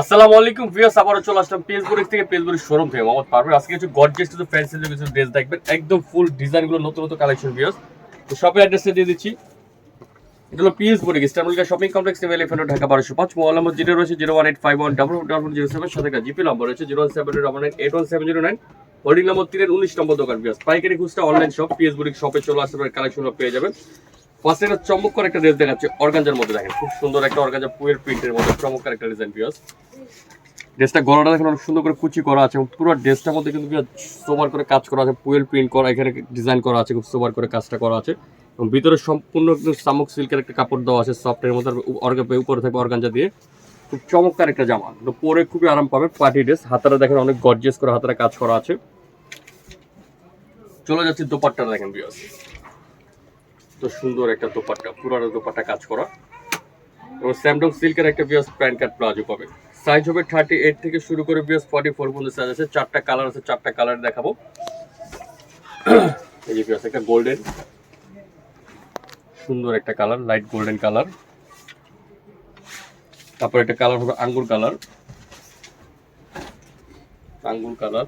আসসালামু আলাইকুম ভিউয়ার্স, আবারও চলে আসলাম পেজবুক থেকে পেজবুক শোরুম থেকে। মোহাম্মদ পারভেজ, আজকে কিছু গর্জিয়াস কিছু ফ্যান্সি কিছু ড্রেস দেখবেন। একদম ফুল ডিজাইনগুলো নতুন নতুন কালেকশন ভিউয়ার্স। তো শপের অ্যাড্রেসটা দিয়ে দিচ্ছি। এটা হলো পিএস বুটিক ইস্টার্নলিকা শপিং কমপ্লেক্স নেভেল এফএনও ঢাকা, বারোশো পাঁচ। মোবাইল নম্বর জিরো রয়েছে zero one eight five one double double zero seven. সাথে একটা জিপি নম্বর রয়েছে zero one seven double nine eight one seven zero nine. Holding number তিনের উনিশ নম্বর দোকান, ভিউয়ার্স। পাইকারি খুচরা অনলাইন শপ পিএস বুটিক শপে চলে আসতে কালেকশনগুলো পেয়ে যাবেন। ফার্স্টে একটা চমৎকার একটা ড্রেস দেখাচ্ছে অর্গানজার মধ্যে দেখেন, খুব সুন্দর একটা অর্গানজা পুয়ের প্রিন্টের মধ্যে চমৎকার একটা ডিজাইন ভিউয়ার্স ড্রেসটা গলাটা দেখেন অনেক সুন্দর করে কুচি করা আছে পুরো ড্রেসটার মধ্যে কিন্তু সোবার করে কাজ করা আছে, পুয়েল প্রিন্ট করা, এখানে ডিজাইন করা আছে, খুব সোবার করে কাজটা করা আছে। এবং ভিতরে সম্পূর্ণ একদম শামুক সিল্কের একটা কাপড় দেওয়া আছে সফটের মধ্যে অর্গা উপরে থাকবে অর্গানজা দিয়ে। খুব চমৎকার একটা জামা পরে খুবই আরাম পাবে পার্টি ড্রেস হাতারা দেখেন অনেক গর্জিয়াস করে হাতারা কাজ করা আছে। চলে যাচ্ছে দোপাট্টা দেখেন বিয়াস সুন্দর একটা দোপাট্টা, পুরানো দোপাট্টা কাজ করা। এবং স্যামডং সিল্কের একটা বিয়াস প্যান্ট কার্ড প্লাজো পাবে। সাইজ হবে থার্টি এইট থেকে শুরু করে বিয়াস ফর্টি ফোর পর্যন্ত সাইজ আছে। চারটা কালার আছে, চারটা কালার দেখাবো। এই যে বিয়াস একটা গোল্ডেন সুন্দর একটা কালার লাইট গোল্ডেন কালার তারপর একটা কালার হবে আঙ্গুর কালার আঙ্গুর কালার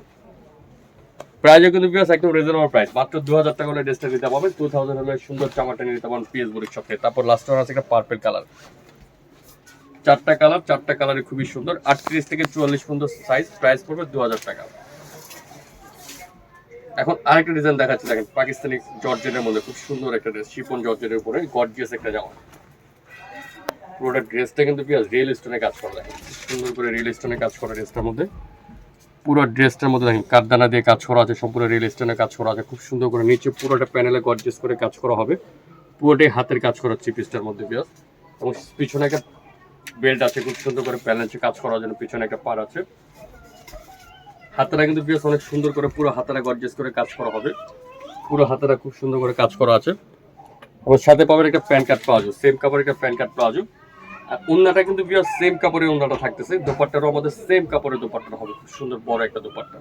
প্রাইজও কিন্তু বিয়াস একদম রিজনেবল প্রাইস মাত্র দু হাজার টাকা হলে ড্রেসটা নিতে পারবেন। টু থাউজেন্ড হলে সুন্দর জামাটা নিতে পারবেন পিএস বুড়ির শপে তারপর লাস্ট আছে একটা পার্পেল কালার চারটা কালার চারটা কালারে খুবই সুন্দর। আটত্রিশ থেকে চুয়াল্লিশ পর্যন্ত সাইজ প্রাইস পড়বে দু হাজার টাকা। এখন আরেকটা ডিজাইন দেখাচ্ছি, দেখেন, পাকিস্তানি জর্জেটের মধ্যে খুব সুন্দর একটা ড্রেস শিপন জর্জেটের উপরে গর্জিয়াস একটা জামা। পুরোটা ড্রেসটা কিন্তু পিয়াজ রিয়েল স্টোনে কাজ করা, দেখেন। সুন্দর করে রিয়েল স্টোনে কাজ করা ড্রেসটার মধ্যে। পুরো ড্রেসটার মধ্যে দেখেন কাঠদানা দিয়ে কাজ করা আছে, সম্পূর্ণ রিয়েল স্টোনে কাজ করা আছে, খুব সুন্দর করে নিচে পুরোটা প্যানেলে গর্জিয়াস করে কাজ করা হবে। পুরোটাই হাতের কাজ করা হচ্ছে পিসটার মধ্যে পিয়াজ এবং পিছনে একটা বেল্ট আছে, খুব সুন্দর করে প্যালেন্সে কাজ করার জন্য পিছনে একটা পার আছে। হাতারা কিন্তু বেশ অনেক সুন্দর করে পুরো হাতারা গর্জেস করে কাজ করা হবে। পুরো হাতারা খুব সুন্দর করে কাজ করা আছে। এবং সাথে পাবেন একটা প্যান কার্ড প্লাজো সেম কাপড়ের একটা প্যান কার্ড পাওয়া আর উন্নাটা কিন্তু বিয়ার সেম কাপড়ের উন্নাটা থাকতেছে। দোপাট্টারও আমাদের সেম কাপড়ের দোপাট্টা হবে। খুব সুন্দর, বড় একটা দোপাট্টা।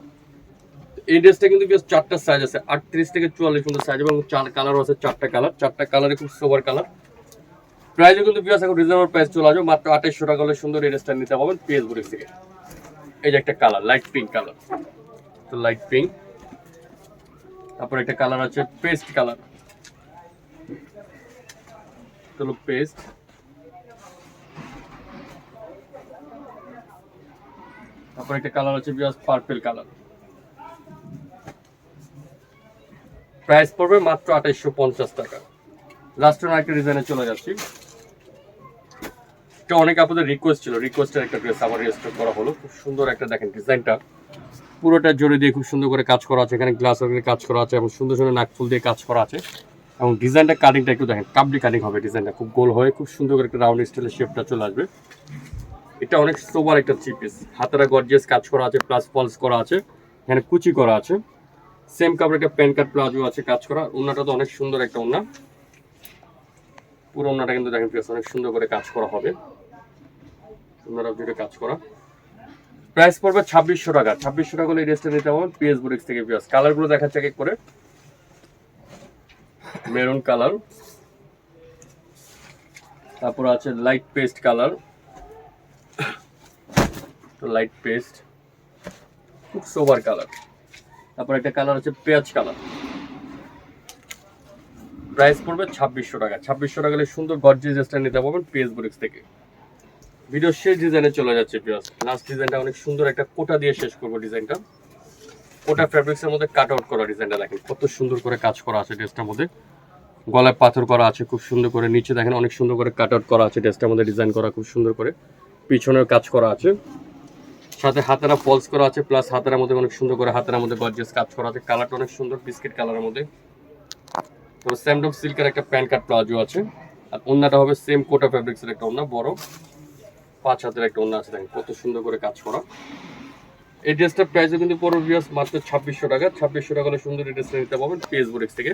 এই ড্রেসটা কিন্তু বিয়ার চারটা সাইজ আছে, আটত্রিশ থেকে চুয়াল্লিশ পর্যন্ত সাইজ এবং চার কালারও আছে, চারটা কালার চারটা কালারে খুব সোবার কালার প্রাইসও কিন্তু বিয়াস এখন রিজনেবল প্রাইস চলে আসবে। মাত্র আঠাইশশো টাকা হলে সুন্দর এই ড্রেসটা নিতে পারবেন পিএস বুড়ি থেকে। এই যে একটা কালার লাইট পিঙ্ক কালার তো লাইট পিঙ্ক তারপর একটা কালার আছে পেস্ট কালার হলো পেস্ট তারপর একটা কালার আছে বিয়াস পার্পেল কালার প্রাইস পড়বে মাত্র আঠাইশশো পঞ্চাশ টাকা। লাস্ট একটা ডিজাইনে চলে যাচ্ছি। এটা অনেক আপনাদের রিকোয়েস্ট ছিল। রিকোয়েস্টের একটা ড্রেস আবার রেজিস্টার করা হলো। খুব সুন্দর একটা দেখেন ডিজাইনটা পুরোটা জোরে দিয়ে খুব সুন্দর করে কাজ করা আছে। এখানে গ্লাস কাজ করা আছে এবং সুন্দর সুন্দর নাকফুল দিয়ে কাজ করা আছে। এবং ডিজাইনটা কাটিংটা একটু দেখেন কাবলি কাটিং হবে ডিজাইনটা খুব গোল হয়ে, খুব সুন্দর করে একটা রাউন্ড স্টাইলের শেপটা চলে আসবে। এটা অনেক সোবার একটা থ্রি পিস হাতেরা গর্জিয়াস কাজ করা আছে প্লাস ফলস করা আছে, এখানে কুচি করা আছে। সেম কাপড় একটা প্যান কাট প্লাজো আছে, কাজ করা। ওনাটা তো অনেক সুন্দর একটা ওনা পুরো ওনাটা কিন্তু দেখেন প্লাস অনেক সুন্দর করে কাজ করা হবে। ওনারা দুটো কাজ করা। প্রাইস পড়বে ছাব্বিশশো টাকা। ছাব্বিশশো টাকা হলে এই ড্রেসটা নিতে পারবেন পিএস বুটিক্স থেকে পিএস কালারগুলো দেখাচ্ছে এক করে। মেরুন কালার তারপর আছে লাইট পেস্ট কালার তো লাইট পেস্ট খুব সোবার কালার তারপর একটা কালার আছে পেঁয়াজ কালার প্রাইস পড়বে ছাব্বিশশো টাকা। ছাব্বিশশো টাকা সুন্দর গর্জিয়াস ড্রেসটা নিতে পারবেন পিএস বুটিক্স থেকে। ভিডিও শেষ ডিজাইনে চলে যাচ্ছে পিয়াস লাস্ট ডিজাইনটা অনেক সুন্দর একটা কোটা দিয়ে শেষ করব ডিজাইনটা কোটা ফ্যাব্রিক্সের মধ্যে কাট আউট করা ডিজাইনটা দেখেন, কত সুন্দর করে কাজ করা আছে ড্রেসটার মধ্যে। গলায় পাথর করা আছে খুব সুন্দর করে, নিচে দেখেন অনেক সুন্দর করে কাট আউট করা আছে ড্রেসটার মধ্যে ডিজাইন করা খুব সুন্দর করে। পিছনেও কাজ করা আছে। সাথে হাতেরা ফলস করা আছে প্লাস হাতের মধ্যে অনেক সুন্দর করে হাতের মধ্যে গর্জিয়াস কাজ করা আছে। কালারটা অনেক সুন্দর বিস্কিট কালারের মধ্যে। তো স্যামডং সিল্কের একটা প্যান্ট কাট প্লাজো আছে। আর অন্যটা হবে সেম কোটা ফ্যাব্রিক্সের একটা অন্য বড়। পাঁচ হাতের একটা অন্য আছে কত সুন্দর করে কাজ করা। এই ড্রেসটার প্রাইসও কিন্তু পড়ো ভিউয়ার্স মাত্র ছাব্বিশশো টাকা। ছাব্বিশশো টাকা হলে সুন্দর এই ড্রেসটা নিতে পারবেন বুটিক্স থেকে।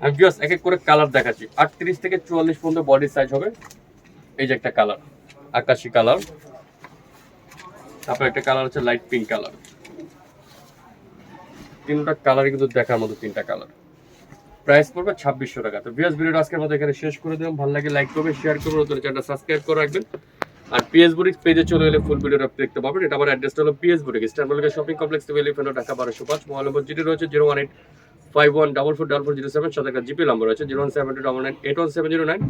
আমি ভিউয়ার্স এক এক করে কালার দেখাচ্ছি। আটত্রিশ থেকে চুয়াল্লিশ পর্যন্ত বডি সাইজ হবে। এই যে একটা কালার আকাশি কালার তারপর একটা কালার হচ্ছে লাইট পিঙ্ক কালার তিনটা কালারই কিন্তু দেখার মতো তিনটা কালার প্রাইস পড়বে ছাব্বিশশো টাকা। তো ভিউয়ার্স ভিডিওটা আজকের মতো এখানে শেষ করে দিলাম। ভালো লাগে লাইক করবে শেয়ার করবে, নতুন চ্যানেলটা সাবস্ক্রাইব করে রাখবেন। আর পিএস বুটিক পেজে চলে এলে ফুল ভিডিওটা দেখতে পাবেন। এটা আমার অ্যাড্রেসটা হলো পিএস বুটিক স্টার মলিকা শপিং কমপ্লেক্স থেকে এলিফেন্ট ঢাকা বারোশো পাঁচ। মোবাইল নম্বর যেটি রয়েছে zero one eight five one double four double four zero seven সাথে একটা জিপি নাম্বার রয়েছে zero one seven two double nine eight one seven zero nine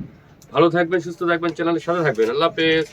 ভালো থাকবেন, সুস্থ থাকবেন চ্যানেলের সাথে থাকবেন। আল্লাহ হাফেজ।